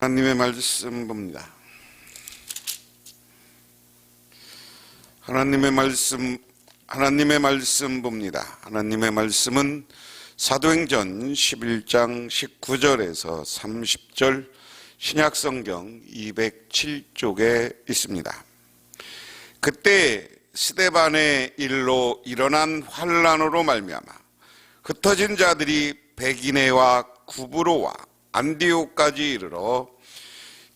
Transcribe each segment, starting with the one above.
하나님의 말씀 봅니다. 하나님의 말씀 하나님의 말씀 봅니다. 하나님의 말씀은 사도행전 11장 19절에서 30절 신약성경 207쪽에 있습니다. 그때 스데반의 일로 일어난 환란으로 말미암아 흩어진 자들이 베기네와 구브로와 안디오까지 이르러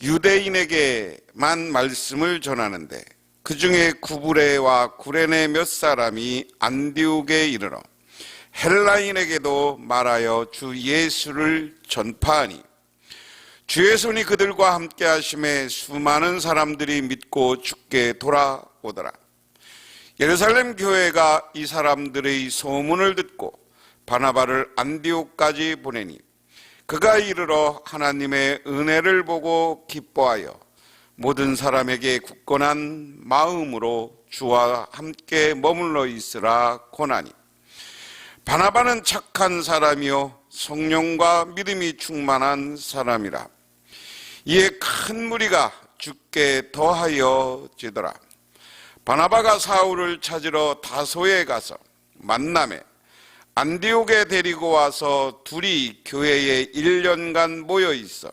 유대인에게만 말씀을 전하는데 그 중에 구브레와 구레네 몇 사람이 안디옥에 이르러 헬라인에게도 말하여 주 예수를 전파하니 주의 손이 그들과 함께 하심에 수많은 사람들이 믿고 죽게 돌아오더라. 예루살렘 교회가 이 사람들의 소문을 듣고 바나바를 안디옥까지 보내니 그가 이르러 하나님의 은혜를 보고 기뻐하여 모든 사람에게 굳건한 마음으로 주와 함께 머물러 있으라 고나니. 바나바는 착한 사람이요 성령과 믿음이 충만한 사람이라. 이에 큰 무리가 죽게 더하여 지더라. 바나바가 사울을 찾으러 다소에 가서 만남에 안디옥에 데리고 와서 둘이 교회에 1년간 모여 있어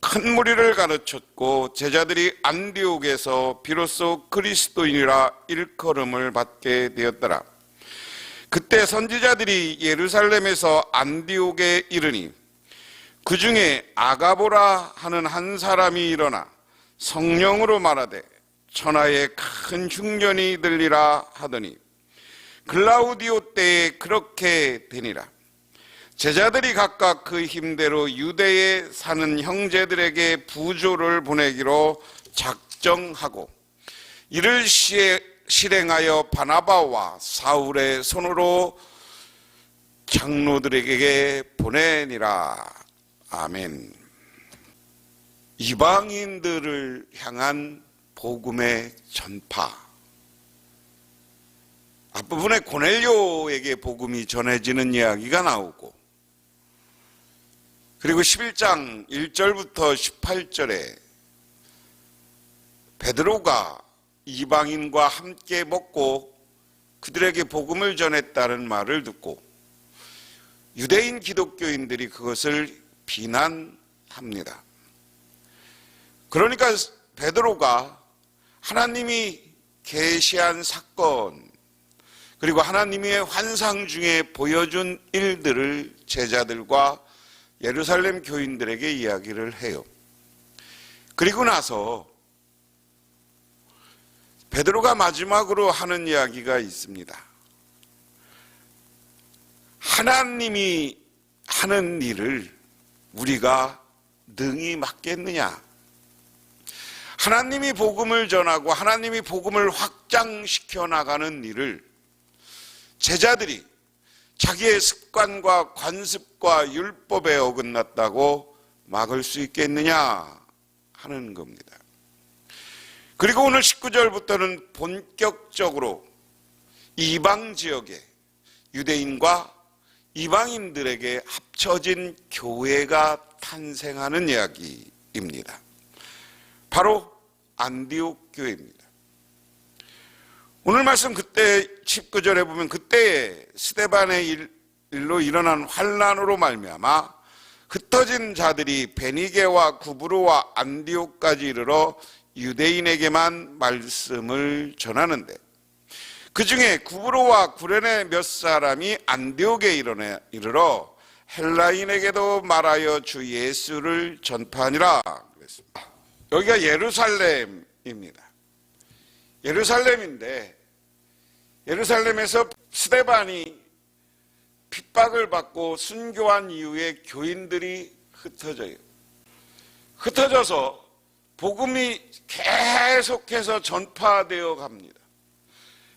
큰 무리를 가르쳤고 제자들이 안디옥에서 비로소 그리스도인이라 일컬음을 받게 되었더라. 그때 선지자들이 예루살렘에서 안디옥에 이르니 그 중에 아가보라 하는 한 사람이 일어나 성령으로 말하되 천하에 큰 흉년이 들리라 하더니 글라우디오 때에 그렇게 되니라. 제자들이 각각 그 힘대로 유대에 사는 형제들에게 부조를 보내기로 작정하고 이를 실행하여 바나바와 사울의 손으로 장로들에게 보내니라. 아멘. 이방인들을 향한 복음의 전파. 앞부분에 고넬료에게 복음이 전해지는 이야기가 나오고 그리고 11장 1절부터 18절에 베드로가 이방인과 함께 먹고 그들에게 복음을 전했다는 말을 듣고 유대인 기독교인들이 그것을 비난합니다. 그러니까 베드로가 하나님이 계시한 사건 그리고 하나님의 환상 중에 보여준 일들을 제자들과 예루살렘 교인들에게 이야기를 해요. 그리고 나서 베드로가 마지막으로 하는 이야기가 있습니다. 하나님이 하는 일을 우리가 능히 맡겠느냐? 하나님이 복음을 전하고 하나님이 복음을 확장시켜 나가는 일을 제자들이 자기의 습관과 관습과 율법에 어긋났다고 막을 수 있겠느냐 하는 겁니다. 그리고 오늘 19절부터는 본격적으로 이방 지역의 유대인과 이방인들에게 합쳐진 교회가 탄생하는 이야기입니다. 바로 안디옥 교회입니다. 오늘 말씀 그때 19절에 보면 그때 스데반의 일로 일어난 환란으로 말미암아 흩어진 자들이 베니게와 구브로와 안디옥까지 이르러 유대인에게만 말씀을 전하는데 그 중에 구브로와 구레네 몇 사람이 안디옥에 이르러 헬라인에게도 말하여 주 예수를 전파하니라 그랬습니다. 여기가 예루살렘입니다. 예루살렘인데 예루살렘에서 스데반이 핍박을 받고 순교한 이후에 교인들이 흩어져요. 흩어져서 복음이 계속해서 전파되어 갑니다.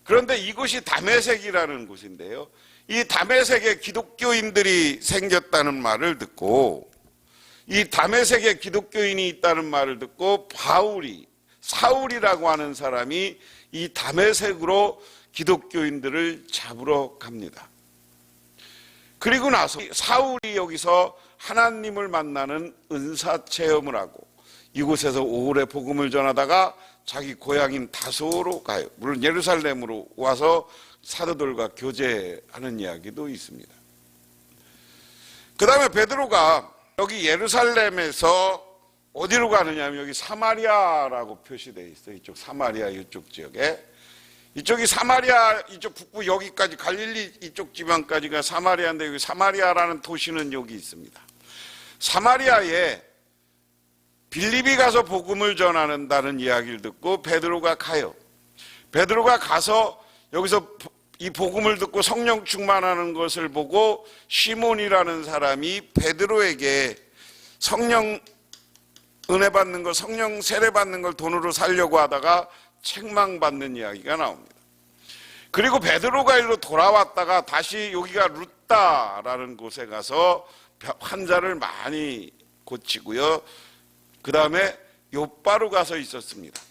그런데 이곳이 다메섹이라는 곳인데요. 이 다메섹에 기독교인들이 생겼다는 말을 듣고 이 다메섹에 기독교인이 있다는 말을 듣고 바울이 사울이라고 하는 사람이 이 다메섹으로 기독교인들을 잡으러 갑니다. 그리고 나서 사울이 여기서 하나님을 만나는 은사 체험을 하고 이곳에서 오래 복음을 전하다가 자기 고향인 다소로 가요. 물론 예루살렘으로 와서 사도들과 교제하는 이야기도 있습니다. 그 다음에 베드로가 여기 예루살렘에서 어디로 가느냐 하면 여기 사마리아라고 표시되어 있어요. 이쪽 사마리아 이쪽 지역에. 이쪽이 사마리아 이쪽 북부 여기까지 갈릴리 이쪽 지방까지가 사마리아인데 여기 사마리아라는 도시는 여기 있습니다. 사마리아에 빌립이 가서 복음을 전하는다는 이야기를 듣고 베드로가 가요. 베드로가 가서 여기서 이 복음을 듣고 성령 충만하는 것을 보고 시몬이라는 사람이 베드로에게 성령 은혜 받는 걸 성령 세례 받는 걸 돈으로 살려고 하다가 책망받는 이야기가 나옵니다. 그리고 베드로가 일로 돌아왔다가 다시 여기가 루따라는 곳에 가서 환자를 많이 고치고요. 그 다음에 요바로 가서 있었습니다.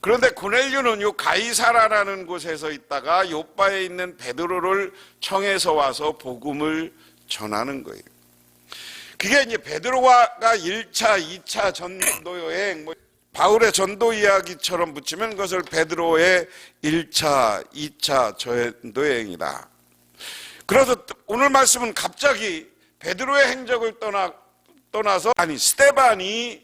그런데 고넬류는 요 가이사라라는 곳에서 있다가 요바에 있는 베드로를 청해서 와서 복음을 전하는 거예요. 그게 이제 베드로가 1차, 2차 전도 여행, 뭐 바울의 전도 이야기처럼 붙이면 그것을 베드로의 1차, 2차 전도 여행이다. 그래서 오늘 말씀은 갑자기 베드로의 행적을 떠나 떠나서 아니 스테반이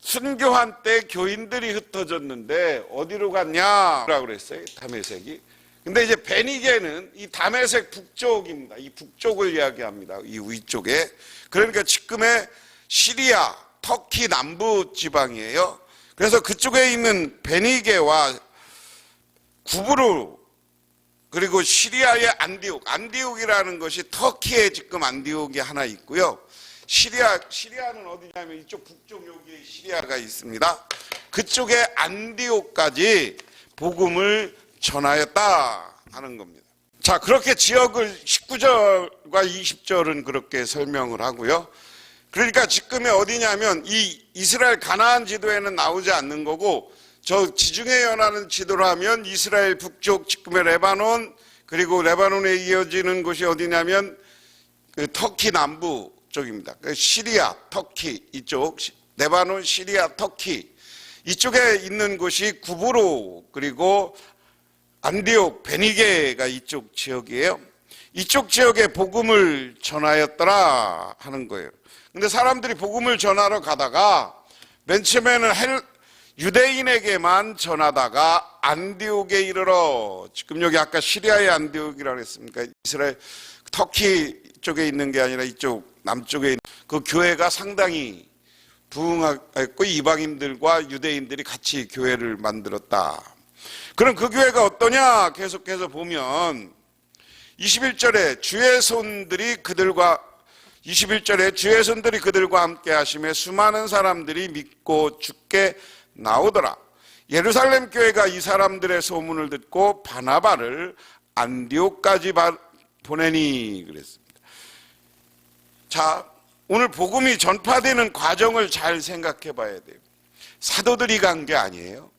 순교한 때 교인들이 흩어졌는데 어디로 갔냐라고 그랬어요. 다메섹이. 근데 이제 베니게는 이 다메섹 북쪽입니다. 이 북쪽을 이야기합니다. 이 위쪽에. 그러니까 지금의 시리아, 터키 남부 지방이에요. 그래서 그쪽에 있는 베니게와 구브루 그리고 시리아의 안디옥, 안디옥이라는 것이 터키에 지금 안디옥이 하나 있고요. 시리아, 시리아는 어디냐면 이쪽 북쪽 여기에 시리아가 있습니다. 그쪽에 안디옥까지 복음을 전하였다 하는 겁니다. 자, 그렇게 지역을 19절과 20절은 그렇게 설명을 하고요. 그러니까 지금이 어디냐면 이 이스라엘 가나안 지도에는 나오지 않는 거고 저 지중해 연하는 지도로 하면 이스라엘 북쪽 지금의 레바논 그리고 레바논에 이어지는 곳이 어디냐면 그 터키 남부 쪽입니다. 그 시리아, 터키 이쪽 레바논, 시리아, 터키 이쪽에 있는 곳이 구브로 그리고 안디옥, 베니게가 이쪽 지역이에요. 이쪽 지역에 복음을 전하였더라 하는 거예요. 근데 사람들이 복음을 전하러 가다가 맨 처음에는 헬, 유대인에게만 전하다가 안디옥에 이르러 지금 여기 아까 시리아의 안디옥이라고 했습니까? 이스라엘 터키 쪽에 있는 게 아니라 이쪽 남쪽에 있는 그 교회가 상당히 부흥했고 이방인들과 유대인들이 같이 교회를 만들었다. 그럼 그 교회가 어떠냐? 계속해서 보면 21절에 주의 손들이 그들과 21절에 주의 손들이 그들과 함께 하심에 수많은 사람들이 믿고 죽게 나오더라. 예루살렘 교회가 이 사람들의 소문을 듣고 바나바를 안디옥까지 보내니 그랬습니다. 자, 오늘 복음이 전파되는 과정을 잘 생각해 봐야 돼요. 사도들이 간 게 아니에요.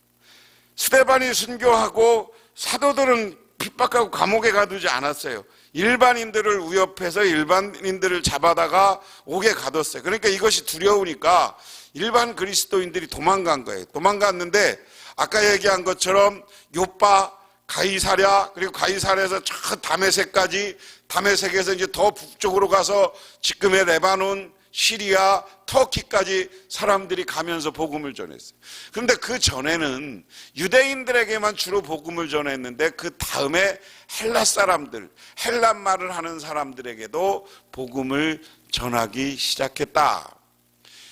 스테반이 순교하고 사도들은 핍박하고 감옥에 가두지 않았어요. 일반인들을 위협해서 일반인들을 잡아다가 옥에 가뒀어요. 그러니까 이것이 두려우니까 일반 그리스도인들이 도망간 거예요. 도망갔는데 아까 얘기한 것처럼 요빠, 가이사랴 그리고 가이사랴에서 저 다메섹까지 다메섹에서 이제 더 북쪽으로 가서 지금의 레바논, 시리아, 터키까지 사람들이 가면서 복음을 전했어요. 그런데 그 전에는 유대인들에게만 주로 복음을 전했는데 그 다음에 헬라 사람들, 헬란 말을 하는 사람들에게도 복음을 전하기 시작했다.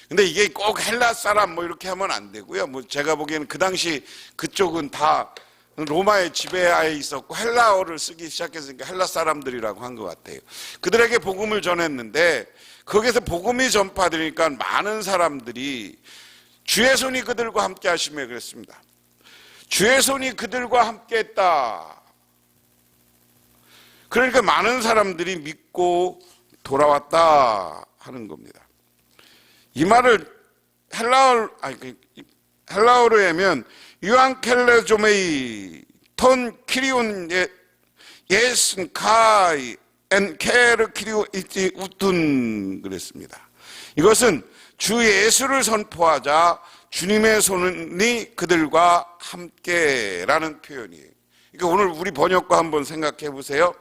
근데 이게 꼭 헬라 사람 뭐 이렇게 하면 안 되고요. 뭐 제가 보기에는 그 당시 그쪽은 다 로마의 지배하에 있었고 헬라어를 쓰기 시작했으니까 헬라 사람들이라고 한 것 같아요. 그들에게 복음을 전했는데 거기서 복음이 전파되니까 많은 사람들이 주의 손이 그들과 함께 하시며 그랬습니다. 주의 손이 그들과 함께 했다. 그러니까 많은 사람들이 믿고 돌아왔다 하는 겁니다. 이 말을 헬라어, 아니, 그, 헬라어로 하면 유앙켈레조메이 톤 키리온 예, 예슨 카이 엔 케르 키리오 이티 우툰 그랬습니다. 이것은 주 예수를 선포하자 주님의 손이 그들과 함께라는 표현이에요. 그러니까 오늘 우리 번역과 한번 생각해 보세요.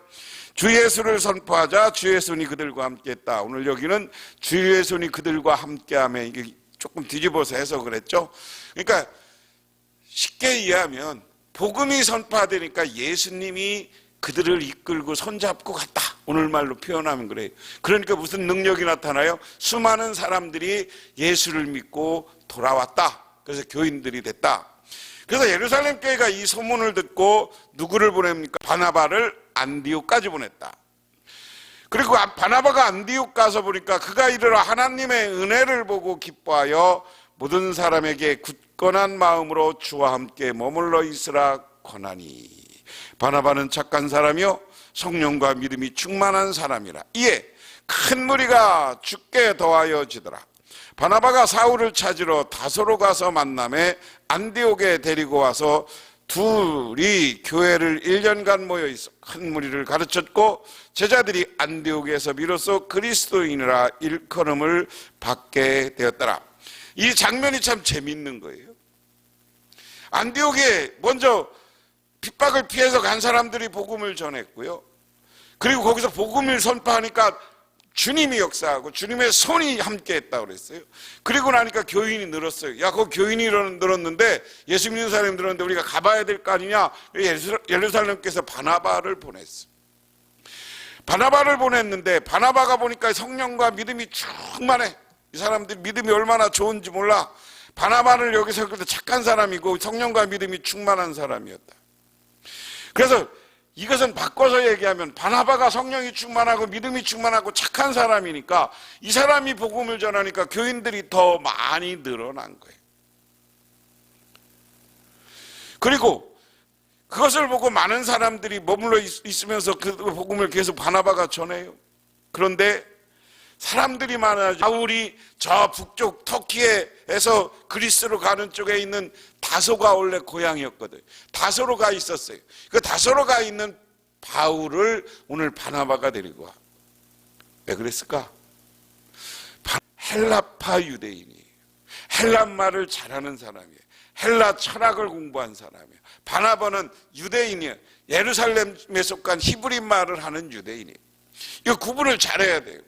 주 예수를 선포하자 주의 손이 그들과 함께했다. 오늘 여기는 주의 손이 그들과 함께하며 이게 조금 뒤집어서 해석을 했죠. 그러니까 쉽게 이해하면 복음이 선포되니까 예수님이 그들을 이끌고 손잡고 갔다. 오늘 말로 표현하면 그래요. 그러니까 무슨 능력이 나타나요? 수많은 사람들이 예수를 믿고 돌아왔다. 그래서 교인들이 됐다. 그래서 예루살렘 교회가 이 소문을 듣고 누구를 보냅니까? 바나바를 안디옥까지 보냈다. 그리고 바나바가 안디옥 가서 보니까 그가 이르러 하나님의 은혜를 보고 기뻐하여 모든 사람에게 굳건한 마음으로 주와 함께 머물러 있으라 권하니. 바나바는 착한 사람이요 성령과 믿음이 충만한 사람이라. 이에 큰 무리가 죽게 더하여 지더라. 바나바가 사울을 찾으러 다소로 가서 만남에 안디옥에 데리고 와서 둘이 교회를 1년간 모여 있어 큰 무리를 가르쳤고 제자들이 안디옥에서 비로소 그리스도인이라 일컬음을 받게 되었더라. 이 장면이 참 재밌는 거예요. 안디옥에 먼저 핍박을 피해서 간 사람들이 복음을 전했고요. 그리고 거기서 복음을 선포하니까 주님이 역사하고 주님의 손이 함께 했다고 그랬어요. 그리고 나니까 교인이 늘었어요. 야, 그 교인이 늘었는데 예수 믿는 사람이 늘었는데 우리가 가봐야 될 거 아니냐? 예루살렘께서 바나바를 보냈어. 바나바를 보냈는데 바나바가 보니까 성령과 믿음이 충만해. 이 사람들이 믿음이 얼마나 좋은지 몰라. 바나바를 여기서 그래도 착한 사람이고 성령과 믿음이 충만한 사람이었다. 그래서 이것은 바꿔서 얘기하면 바나바가 성령이 충만하고 믿음이 충만하고 착한 사람이니까 이 사람이 복음을 전하니까 교인들이 더 많이 늘어난 거예요. 그리고 그것을 보고 많은 사람들이 머물러 있으면서 그 복음을 계속 바나바가 전해요. 그런데 사람들이 많아져 바울이 저 북쪽 터키에서 그리스로 가는 쪽에 있는 다소가 원래 고향이었거든. 다소로 가 있었어요. 그 다소로 가 있는 바울을 오늘 바나바가 데리고 와. 왜 그랬을까? 헬라파 유대인이 헬라 말을 잘하는 사람이에요. 헬라 철학을 공부한 사람이에요. 바나바는 유대인이에요. 예루살렘에 속한 히브리 말을 하는 유대인이에요. 이거 구분을 잘해야 돼요.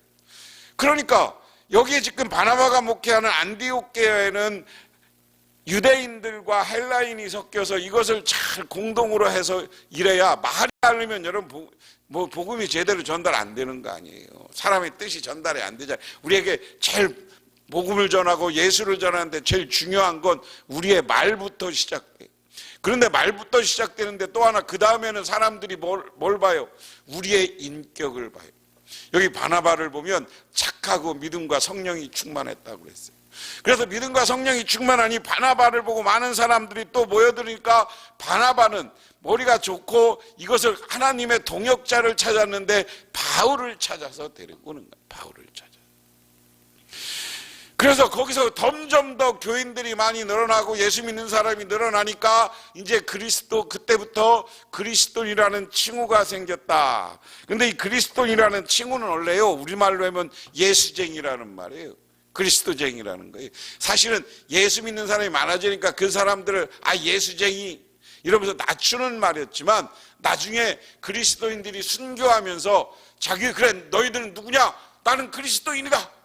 그러니까 여기에 지금 바나바가 목회하는 안디옥 교회는 유대인들과 헬라인이 섞여서 이것을 잘 공동으로 해서 이래야 말이 않으면 여러분 뭐 복음이 제대로 전달 안 되는 거 아니에요. 사람의 뜻이 전달이 안 되잖아요. 우리에게 제일 복음을 전하고 예수를 전하는데 제일 중요한 건 우리의 말부터 시작돼요. 그런데 말부터 시작되는데 또 하나 그 다음에는 사람들이 뭘, 뭘 봐요? 우리의 인격을 봐요. 여기 바나바를 보면 착하고 믿음과 성령이 충만했다고 그랬어요. 그래서 믿음과 성령이 충만하니 바나바를 보고 많은 사람들이 또 모여드니까 바나바는 머리가 좋고 이것을 하나님의 동역자를 찾았는데 바울을 찾아서 데리고 오는 거예요. 바울을 찾아. 그래서 거기서 점점 더 교인들이 많이 늘어나고 예수 믿는 사람이 늘어나니까 이제 그리스도 그때부터 그리스도이라는 칭호가 생겼다. 근데 이 그리스도이라는 칭호는 원래요. 우리말로 하면 예수쟁이라는 말이에요. 그리스도쟁이라는 거예요. 사실은 예수 믿는 사람이 많아지니까 그 사람들을 아 예수쟁이 이러면서 낮추는 말이었지만 나중에 그리스도인들이 순교하면서 자기 그래 너희들은 누구냐? 나는 그리스도인이다.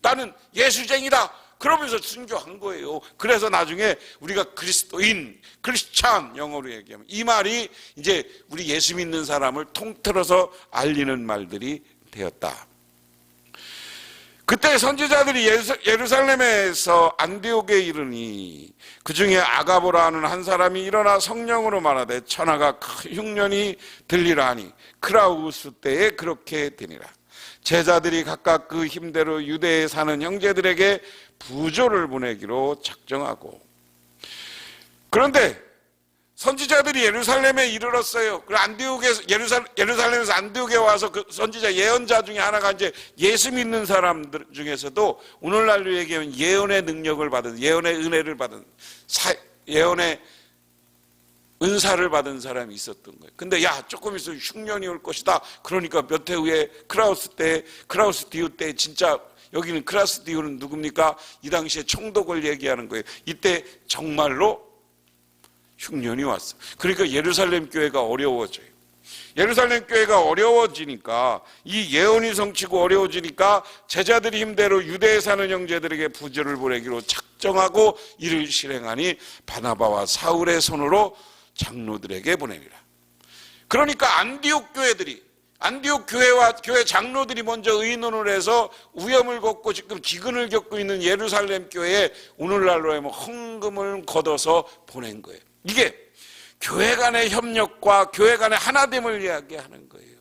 나는 예수쟁이다. 그러면서 순교한 거예요. 그래서 나중에 우리가 그리스도인, 크리스찬 영어로 얘기하면 이 말이 이제 우리 예수 믿는 사람을 통틀어서 알리는 말들이 되었다. 그때 선지자들이 예루살렘에서 안디옥에 이르니 그 중에 아가보라 하는 한 사람이 일어나 성령으로 말하되 천하가 큰 흉년이 들리라니 크라우스 때에 그렇게 되니라. 제자들이 각각 그 힘대로 유대에 사는 형제들에게 부조를 보내기로 작정하고 그런데 선지자들이 예루살렘에 이르렀어요. 그 안디옥에서 예루살, 예루살렘에서 안디옥에 와서 그 선지자 예언자 중에 하나가 이제 예수 믿는 사람들 중에서도 오늘날로 얘기하면 예언의 능력을 받은 예언의 은혜를 받은 사, 예언의 은사를 받은 사람이 있었던 거예요. 근데 야 조금 있으면 흉년이 올 것이다. 그러니까 몇 해 후에 크라우스 때 크라우스 디우 때 진짜 여기는 크라우스 디우는 누굽니까? 이 당시에 총독을 얘기하는 거예요. 이때 정말로 흉년이 왔어. 그러니까 예루살렘 교회가 어려워져요. 예루살렘 교회가 어려워지니까 이 예언이 성치고 어려워지니까 제자들이 힘대로 유대에 사는 형제들에게 부조를 보내기로 작정하고 이를 실행하니 바나바와 사울의 손으로 장로들에게 보내니라. 그러니까 안디옥 교회들이 안디옥 교회와 교회 장로들이 먼저 의논을 해서 위험을 겪고 지금 기근을 겪고 있는 예루살렘 교회에 오늘날로 하면 헌금을 걷어서 보낸 거예요. 이게 교회 간의 협력과 교회 간의 하나됨을 이야기하는 거예요.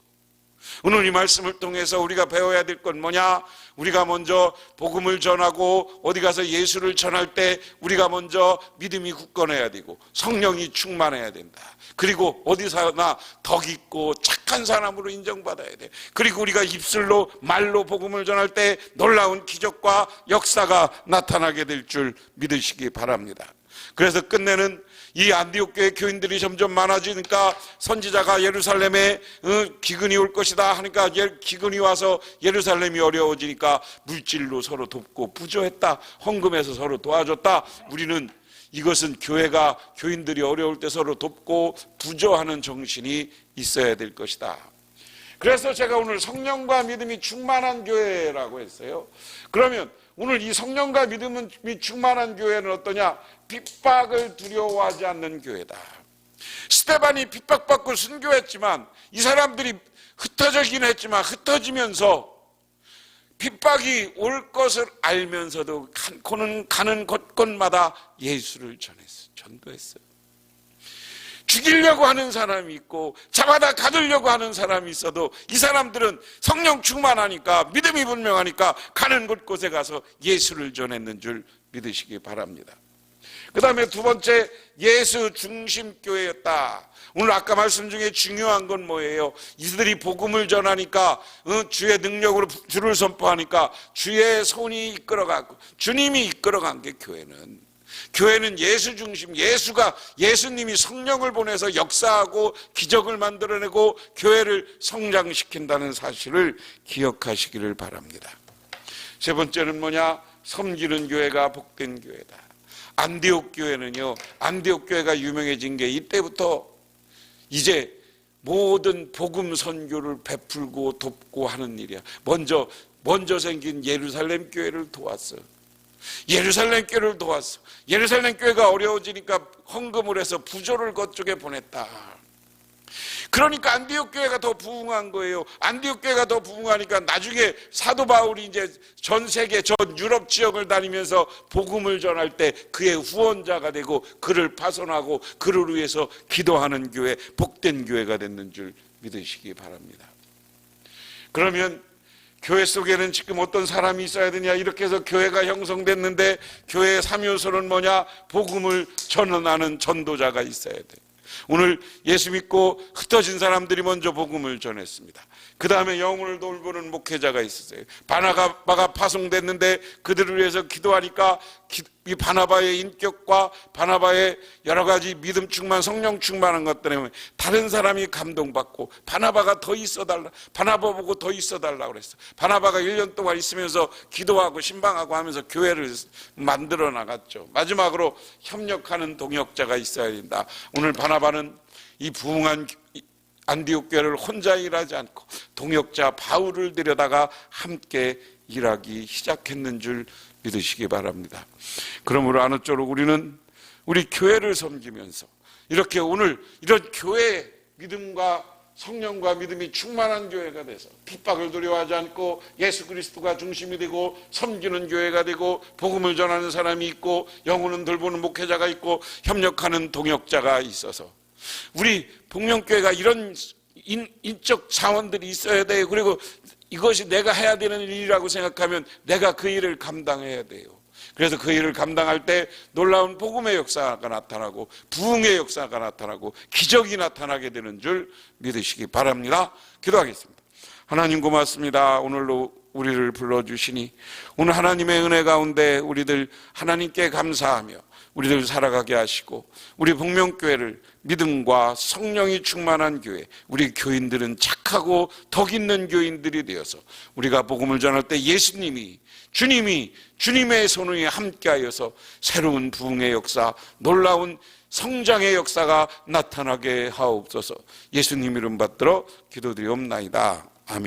오늘 이 말씀을 통해서 우리가 배워야 될 건 뭐냐? 우리가 먼저 복음을 전하고 어디 가서 예수를 전할 때 우리가 먼저 믿음이 굳건해야 되고 성령이 충만해야 된다. 그리고 어디서나 덕 있고 착한 사람으로 인정받아야 돼. 그리고 우리가 입술로 말로 복음을 전할 때 놀라운 기적과 역사가 나타나게 될 줄 믿으시기 바랍니다. 그래서 끝내는 이 안디옥 교회 교인들이 점점 많아지니까 선지자가 예루살렘에 어, 기근이 올 것이다 하니까 예- 기근이 와서 예루살렘이 어려워지니까 물질로 서로 돕고 부조했다 헌금해서 서로 도와줬다 우리는 이것은 교회가 교인들이 어려울 때 서로 돕고 부조하는 정신이 있어야 될 것이다. 그래서 제가 오늘 성령과 믿음이 충만한 교회라고 했어요. 그러면 오늘 이 성령과 믿음이 충만한 교회는 어떠냐? 핍박을 두려워하지 않는 교회다. 스테반이 핍박받고 순교했지만 이 사람들이 흩어지긴 했지만 흩어지면서 핍박이 올 것을 알면서도 가는, 가는 곳곳마다 예수를 전했어. 전도했어요. 죽이려고 하는 사람이 있고 잡아다 가두려고 하는 사람이 있어도 이 사람들은 성령 충만하니까 믿음이 분명하니까 가는 곳곳에 가서 예수를 전했는 줄 믿으시기 바랍니다. 그 다음에 두 번째 예수 중심 교회였다. 오늘 아까 말씀 중에 중요한 건 뭐예요? 이들이 복음을 전하니까 어, 주의 능력으로 주를 선포하니까 주의 손이 이끌어가고 주님이 이끌어간 게 교회는 교회는 예수 중심, 예수가 예수님이 성령을 보내서 역사하고 기적을 만들어내고 교회를 성장시킨다는 사실을 기억하시기를 바랍니다. 세 번째는 뭐냐? 섬기는 교회가 복된 교회다. 안디옥 교회는요, 안디옥 교회가 유명해진 게 이때부터 이제 모든 복음 선교를 베풀고 돕고 하는 일이야. 먼저 먼저 생긴 예루살렘 교회를 도왔어요. 예루살렘 교회를 도왔어. 예루살렘 교회가 어려워지니까 헌금을 해서 부조를 그쪽에 보냈다. 그러니까 안디옥 교회가 더 부흥한 거예요. 안디옥 교회가 더 부흥하니까 나중에 사도 바울이 이제 전 세계 전 유럽 지역을 다니면서 복음을 전할 때 그의 후원자가 되고 그를 파손하고 그를 위해서 기도하는 교회, 복된 교회가 됐는 줄 믿으시기 바랍니다. 그러면 교회 속에는 지금 어떤 사람이 있어야 되냐 이렇게 해서 교회가 형성됐는데 교회의 3요소는 뭐냐 복음을 전하는 전도자가 있어야 돼 오늘 예수 믿고 흩어진 사람들이 먼저 복음을 전했습니다. 그 다음에 영혼을 돌보는 목회자가 있었어요. 바나바가 파송됐는데 그들을 위해서 기도하니까 이 바나바의 인격과 바나바의 여러 가지 믿음 충만 성령 충만한 것 때문에 다른 사람이 감동받고 바나바가 더 있어 달라 바나바 보고 더 있어 달라고 그랬어. 바나바가 1년 동안 있으면서 기도하고 신방하고 하면서 교회를 만들어 나갔죠. 마지막으로 협력하는 동역자가 있어야 된다. 오늘 바나바는 이 부흥한 안디옥 교회를 혼자 일하지 않고 동역자 바울을 데려다가 함께 일하기 시작했는 줄 믿으시기 바랍니다. 그러므로 아무쪼록 우리는 우리 교회를 섬기면서 이렇게 오늘 이런 교회 믿음과 성령과 믿음이 충만한 교회가 돼서 핍박을 두려워하지 않고 예수 그리스도가 중심이 되고 섬기는 교회가 되고 복음을 전하는 사람이 있고 영혼은 돌보는 목회자가 있고 협력하는 동역자가 있어서 우리 복령교회가 이런 인, 인적 자원들이 있어야 돼요. 그리고 이것이 내가 해야 되는 일이라고 생각하면 내가 그 일을 감당해야 돼요. 그래서 그 일을 감당할 때 놀라운 복음의 역사가 나타나고 부흥의 역사가 나타나고 기적이 나타나게 되는 줄 믿으시기 바랍니다. 기도하겠습니다. 하나님 고맙습니다. 오늘로 우리를 불러주시니 오늘 하나님의 은혜 가운데 우리들 하나님께 감사하며 우리들 살아가게 하시고 우리 복명교회를 믿음과 성령이 충만한 교회 우리 교인들은 착하고 덕 있는 교인들이 되어서 우리가 복음을 전할 때 예수님이 주님이 주님의 손을 함께하여서 새로운 부흥의 역사 놀라운 성장의 역사가 나타나게 하옵소서. 예수님 이름 받들어 기도드리옵나이다. 아멘